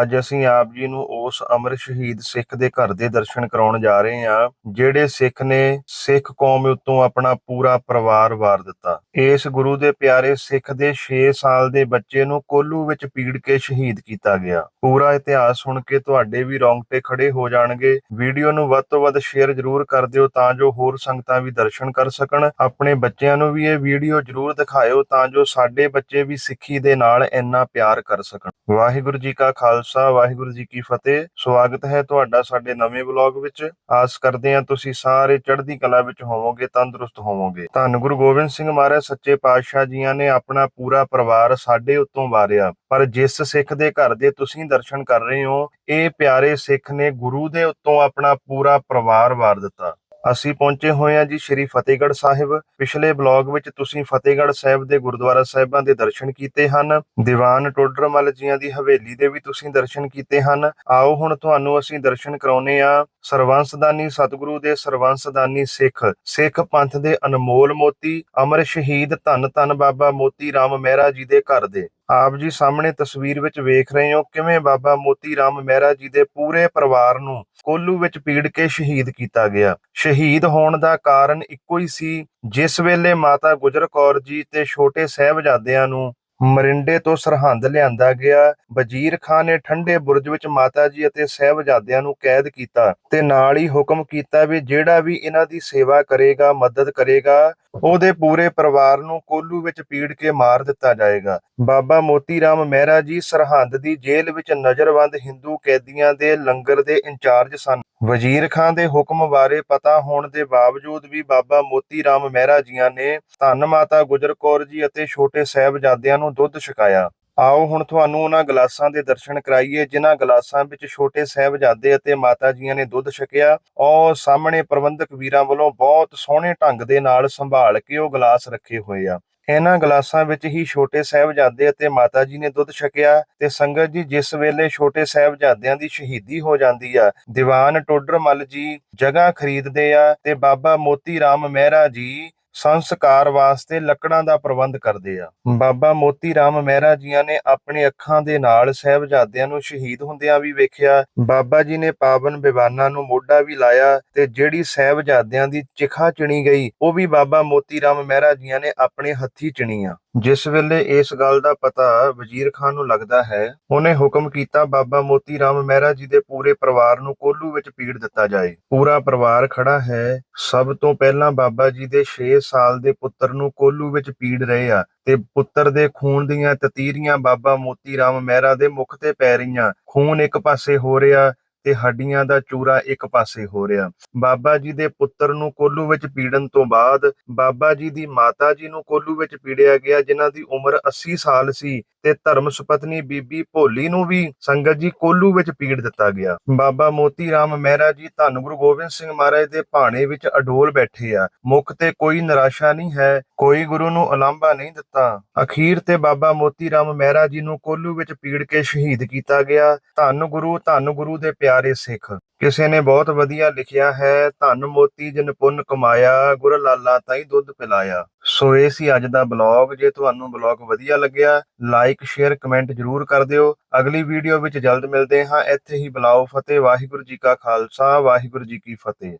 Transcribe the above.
ਅੱਜ ਅਸੀਂ ਆਪ ਜੀ ਨੂੰ ਉਸ ਅਮਰ ਸ਼ਹੀਦ ਸਿੱਖ ਦੇ ਘਰ ਦੇ ਦਰਸ਼ਨ ਕਰਾਉਣ ਜਾ ਰਹੇ ਹਾਂ, ਜਿਹੜੇ ਸਿੱਖ ਨੇ ਸਿੱਖ ਕੌਮ ਉੱਤੋਂ ਆਪਣਾ ਪੂਰਾ ਪਰਿਵਾਰ ਵਾਰ ਦਿੱਤਾ। ਇਸ ਗੁਰੂ ਦੇ ਪਿਆਰੇ ਸਿੱਖ ਦੇ 6 ਸਾਲ ਦੇ ਬੱਚੇ ਨੂੰ ਕੋਲੂ ਵਿੱਚ ਪੀੜ ਕੇ ਸ਼ਹੀਦ ਕੀਤਾ ਗਿਆ। ਪੂਰਾ ਇਤਿਹਾਸ ਸੁਣ ਕੇ ਤੁਹਾਡੇ ਵੀ ਰੌਂਗਟੇ ਖੜੇ ਹੋ ਜਾਣਗੇ। ਵੀਡੀਓ ਨੂੰ ਵੱਧ ਤੋਂ ਵੱਧ ਸ਼ੇਅਰ ਜ਼ਰੂਰ ਕਰ ਦਿਓ ਤਾਂ ਜੋ ਹੋਰ ਸੰਗਤਾਂ ਵੀ ਦਰਸ਼ਨ ਕਰ ਸਕਣ। ਆਪਣੇ ਬੱਚਿਆਂ ਨੂੰ ਵੀ ਇਹ ਵੀਡੀਓ ਜ਼ਰੂਰ ਦਿਖਾਇਓ ਤਾਂ ਜੋ ਸਾਡੇ ਬੱਚੇ ਵੀ ਸਿੱਖੀ ਦੇ ਨਾਲ ਇੰਨਾ ਪਿਆਰ ਕਰ ਸਕਣ। ਵਾਹਿਗੁਰੂ ਜੀ ਕਾ ਖਾਲਸਾ। ਵਾਹਿਗੁਰੂ ਜੀ ਕੀ ਫਤਿਹ। ਸਵਾਗਤ ਹੈ ਤੁਹਾਡਾ ਸਾਡੇ ਨਵੇਂ ਵਲੌਗ ਵਿੱਚ। ਆਸ ਕਰਦੇ ਹਾਂ ਤੁਸੀਂ ਸਾਰੇ ਚੜ੍ਹਦੀ ਕਲਾ ਵਿੱਚ ਹੋਵੋਗੇ, ਤੰਦਰੁਸਤ ਹੋਵੋਗੇ। ਧੰਨ ਗੁਰੂ ਗੋਬਿੰਦ ਸਿੰਘ ਮਹਾਰਾਜ ਸੱਚੇ ਪਾਤਸ਼ਾਹ ਜੀਆਂ ਨੇ ਆਪਣਾ ਪੂਰਾ ਪਰਿਵਾਰ ਸਾਡੇ ਉੱਤੋਂ ਵਾਰਿਆ। ਪਰ ਜਿਸ ਸਿੱਖ ਦੇ ਘਰ ਦੇ ਤੁਸੀਂ ਦਰਸ਼ਨ ਕਰ ਰਹੇ ਹੋ, ਇਹ ਪਿਆਰੇ ਸਿੱਖ ਨੇ ਗੁਰੂ ਦੇ ਉੱਤੋਂ ਆਪਣਾ ਪੂਰਾ ਪਰਿਵਾਰ ਵਾਰ ਦਿੱਤਾ। ਅਸੀਂ ਪਹੁੰਚੇ ਹੋਏ ਹਾਂ ਜੀ ਸ਼੍ਰੀ ਫਤਿਹਗੜ੍ਹ ਸਾਹਿਬ। ਪਿਛਲੇ ਬਲੌਗ ਵਿੱਚ ਤੁਸੀਂ ਫਤਿਹਗੜ੍ਹ ਸਾਹਿਬ ਦੇ ਗੁਰਦੁਆਰਾ ਸਾਹਿਬਾਂ ਦੇ ਦਰਸ਼ਨ ਕੀਤੇ ਹਨ। ਦੀਵਾਨ ਟੋਡਰਮਲ ਜੀਆਂ ਦੀ ਹਵੇਲੀ ਦੇ ਵੀ ਤੁਸੀਂ ਦਰਸ਼ਨ ਕੀਤੇ ਹਨ। ਆਓ ਹੁਣ ਤੁਹਾਨੂੰ ਅਸੀਂ ਦਰਸ਼ਨ ਕਰਾਉਨੇ ਆ ਸਰਵੰਸਦਾਨੀ ਸਤਿਗੁਰੂ ਦੇ ਸਰਵੰਸਦਾਨੀ ਸਿੱਖ ਸਿੱਖ ਪੰਥ ਦੇ ਅਨਮੋਲ ਮੋਤੀ, ਅਮਰ ਸ਼ਹੀਦ ਧੰਨ ਧੰਨ ਬਾਬਾ ਮੋਤੀ ਰਾਮ ਮਹਿਰਾ ਜੀ ਦੇ ਘਰ ਦੇ। ਆਪ ਜੀ ਸਾਹਮਣੇ ਤਸਵੀਰ ਵਿੱਚ ਵੇਖ ਰਹੇ ਹੋ ਕਿਵੇਂ ਬਾਬਾ ਮੋਤੀ ਰਾਮ ਮਹਿਰਾ ਜੀ ਦੇ ਪੂਰੇ ਪਰਿਵਾਰ ਨੂੰ ਕੋਲੂ ਵਿੱਚ ਪੀੜ ਕੇ ਸ਼ਹੀਦ ਕੀਤਾ ਗਿਆ। ਸ਼ਹੀਦ ਹੋਣ ਦਾ ਕਾਰਨ ਇੱਕੋ ਹੀ ਸੀ, ਜਿਸ ਵੇਲੇ ਮਾਤਾ ਗੁਜਰ ਕੌਰ ਜੀ ਤੇ ਛੋਟੇ ਸਹਿਬਜ਼ਾਦਿਆਂ ਨੂੰ ਮਰਿੰਡੇ ਤੋਂ ਸਰਹੰਦ ਲਿਆਂਦਾ ਗਿਆ, ਵਜ਼ੀਰ ਖਾਨ ਨੇ ਠੰਡੇ ਬੁਰਜ ਵਿੱਚ ਮਾਤਾ ਜੀ ਅਤੇ ਸਹਿਬਜ਼ਾਦਿਆਂ ਨੂੰ ਕੈਦ ਕੀਤਾ ਤੇ ਨਾਲ ਹੀ ਹੁਕਮ ਕੀਤਾ ਵੀ ਜਿਹੜਾ ਵੀ ਇਹਨਾਂ ਦੀ ਸੇਵਾ ਕਰੇਗਾ, ਮਦਦ ਕਰੇਗਾ ਉਹਦੇ ਪੂਰੇ ਪਰਿਵਾਰ ਨੂੰ ਕੋਲੂ ਵਿੱਚ ਪੀੜ ਕੇ ਮਾਰ ਦਿੱਤਾ ਜਾਏਗਾ। ਬਾਬਾ ਮੋਤੀ ਰਾਮ ਮਹਿਰਾ ਜੀ ਸਰਹੰਦ ਦੀ ਜੇਲ੍ਹ ਵਿੱਚ ਨਜ਼ਰਬੰਦ ਹਿੰਦੂ ਕੈਦੀਆਂ ਦੇ ਲੰਗਰ ਦੇ ਇੰਚਾਰਜ ਸਨ। ਵਜ਼ੀਰ ਖਾਨ ਦੇ ਹੁਕਮ ਬਾਰੇ ਪਤਾ ਹੋਣ ਦੇ ਬਾਵਜੂਦ ਵੀ ਬਾਬਾ ਮੋਤੀ ਰਾਮ ਮਹਿਰਾ ਜੀਆਂ ਨੇ ਧੰਨ ਮਾਤਾ ਗੁਜਰ ਕੌਰ ਜੀ ਅਤੇ ਛੋਟੇ ਸਾਹਿਬਜ਼ਾਦਿਆਂ ਨੂੰ ਦੁੱਧ ਛਕਾਇਆ। ਆਓ ਹੁਣ ਤੁਹਾਨੂੰ ਉਹਨਾਂ ਗਲਾਸਾਂ ਦੇ ਦਰਸ਼ਨ ਕਰਾਈਏ, ਜਿਨ੍ਹਾਂ ਗਲਾਸਾਂ ਵਿੱਚ ਛੋਟੇ ਸਾਹਿਬਜ਼ਾਦੇ ਅਤੇ ਮਾਤਾ ਜੀਆਂ ਨੇ ਦੁੱਧ ਛਕਿਆ। ਉਹ ਸਾਹਮਣੇ ਪ੍ਰਬੰਧਕ ਵੀਰਾਂ ਵੱਲੋਂ ਬਹੁਤ ਸੋਹਣੇ ਢੰਗ ਦੇ ਨਾਲ ਸੰਭਾਲ ਕੇ ਉਹ ਗਲਾਸ ਰੱਖੇ ਹੋਏ ਆ। ਇਹਨਾਂ ਗਲਾਸਾਂ ਵਿੱਚ ਹੀ ਛੋਟੇ ਸਾਹਿਬਜ਼ਾਦੇ ਅਤੇ ਮਾਤਾ ਜੀ ਨੇ ਦੁੱਧ ਛਕਿਆ ਤੇ ਸੰਗਤ ਜੀ, ਜਿਸ ਵੇਲੇ ਛੋਟੇ ਸਾਹਿਬਜ਼ਾਦਿਆਂ ਦੀ ਸ਼ਹੀਦੀ ਹੋ ਜਾਂਦੀ ਆ, ਦੀਵਾਨ ਟੋਡਰਮਲ ਜੀ ਜਗ੍ਹਾ ਖਰੀਦਦੇ ਆ ਤੇ ਬਾਬਾ ਮੋਤੀ ਰਾਮ ਮਹਿਰਾ ਜੀ ਸੰਸਕਾਰ ਵਾਸਤੇ ਲੱਕੜਾਂ ਦਾ ਪ੍ਰਬੰਧ ਕਰਦੇ ਆ। ਬਾਬਾ ਮੋਤੀ ਰਾਮ ਮਹਿਰਾ ਜੀਆਂ ਨੇ ਆਪਣੀ ਅੱਖਾਂ ਦੇ ਨਾਲ ਸਾਹਿਬਜ਼ਾਦਿਆਂ ਨੂੰ ਸ਼ਹੀਦ ਹੁੰਦਿਆਂ ਵੀ ਵੇਖਿਆ। ਬਾਬਾ ਜੀ ਨੇ ਪਾਵਨ ਬਿਵਾਨਾਂ ਨੂੰ ਮੋਢਾ ਵੀ ਲਾਇਆ ਤੇ ਜਿਹੜੀ ਸਾਹਿਬਜ਼ਾਦਿਆਂ ਦੀ ਚਿਖਾ ਚਿਣੀ ਗਈ ਉਹ ਵੀ ਬਾਬਾ ਮੋਤੀ ਰਾਮ ਮਹਿਰਾ ਜੀਆਂ ਨੇ ਆਪਣੇ ਹੱਥੀ ਚਿਣੀ ਆ। ਜਿਸ ਵੇਲੇ ਇਸ ਗੱਲ ਦਾ ਪਤਾ ਵਜ਼ੀਰ ਖਾਨ ਨੂੰ ਲੱਗਦਾ ਹੈ, ਉਹਨੇ ਹੁਕਮ ਕੀਤਾ ਬਾਬਾ ਮੋਤੀ ਰਾਮ ਮਹਿਰਾ ਜੀ ਦੇ ਪੂਰੇ ਪਰਿਵਾਰ ਨੂੰ ਕੋਲੂ ਵਿੱਚ ਪੀੜ ਦਿੱਤਾ ਜਾਏ। ਪੂਰਾ ਪਰਿਵਾਰ ਖੜਾ ਹੈ, ਸਭ ਤੋਂ ਪਹਿਲਾਂ ਬਾਬਾ ਜੀ ਦੇ 6 ਸਾਲ ਦੇ ਪੁੱਤਰ ਨੂੰ ਕੋਲੂ ਵਿੱਚ ਪੀੜ ਰਹੇ ਆ ਤੇ ਪੁੱਤਰ ਦੇ ਖੂਨ ਦੀਆਂ ਤਤੀਰੀਆਂ ਬਾਬਾ ਮੋਤੀ ਰਾਮ ਮਹਿਰਾ ਦੇ ਮੁਖ ਤੇ ਪੈ ਰਹੀਆਂ। ਖੂਨ ਇੱਕ ਪਾਸੇ ਹੋ ਰਿਹਾ ਤੇ ਹੱਡੀਆਂ ਦਾ ਚੂਰਾ ਇੱਕ ਪਾਸੇ ਹੋ ਰਿਹਾ। ਬਾਬਾ ਜੀ ਦੇ ਪੁੱਤਰ ਨੂੰ ਕੋਲੂ ਵਿੱਚ ਪੀੜਨ ਤੋਂ ਬਾਅਦ ਬਾਬਾ ਜੀ ਦੀ ਮਾਤਾ ਜੀ ਨੂੰ ਕੋਲੂ ਵਿੱਚ ਪੀੜਿਆ ਗਿਆ, ਜਿਨ੍ਹਾਂ ਦੀ ਉਮਰ 80 ਸਾਲ ਸੀ। ਤੇ ਧਰਮ ਸੁਪਤਨੀ ਬੀਬੀ ਭੋਲੀ ਨੂੰ ਵੀ ਸੰਗਤ ਜੀ ਕੋਲੂ ਵਿੱਚ ਪੀੜ ਦਿੱਤਾ ਗਿਆ। ਬਾਬਾ ਮੋਤੀ ਰਾਮ ਮਹਿਰਾ ਜੀ ਧੰਨ ਗੁਰੂ ਗੋਬਿੰਦ ਸਿੰਘ ਮਹਾਰਾਜ ਦੇ ਭਾਣੇ ਵਿੱਚ ਅਡੋਲ ਬੈਠੇ ਆ। ਮੁਖ ਤੇ ਕੋਈ ਨਿਰਾਸ਼ਾ ਨਹੀਂ ਹੈ, ਕੋਈ ਗੁਰੂ ਨੂੰ ਉਲਾਂਭਾ ਨਹੀਂ ਦਿੱਤਾ। ਅਖੀਰ ਤੇ ਬਾਬਾ ਮੋਤੀ ਰਾਮ ਮਹਿਰਾ ਜੀ ਨੂੰ ਕੋਲੂ ਵਿੱਚ ਪੀੜ ਕੇ ਸ਼ਹੀਦ ਕੀਤਾ ਗਿਆ। ਧੰਨ ਗੁਰੂ ਧੰਨ ਗੁਰੂ ਦੇ ਪਿਆਰੇ ਸਿੱਖ। ਕਿਸੇ ਨੇ ਬਹੁਤ ਵਧੀਆ ਲਿਖਿਆ ਹੈ, ਧੰਨ ਮੋਤੀ ਜਿਨ ਪੁੰਨ ਕਮਾਇਆ, ਗੁਰ ਲਾਲਾ ਤਾਈ ਦੁੱਧ ਪਿਲਾਇਆ। ਸੋ ਇਹ ਸੀ ਅੱਜ ਦਾ ਬਲੌਗ ਜੇ ਤੁਹਾਨੂੰ ਬਲੌਗ ਵਧੀਆ ਲੱਗਿਆ ਲਾਈਕ ਸ਼ੇਅਰ ਕਮੈਂਟ ਜਰੂਰ ਕਰ ਦਿਓ। ਅਗਲੀ ਵੀਡੀਓ ਵਿੱਚ ਜਲਦ ਮਿਲਦੇ ਹਾਂ। ਇੱਥੇ ਹੀ ਬੁਲਾਓ ਫਤਿਹ। ਵਾਹਿਗੁਰੂ ਜੀ ਕਾ ਖਾਲਸਾ, ਵਾਹਿਗੁਰੂ ਜੀ ਕੀ ਫਤਿਹ।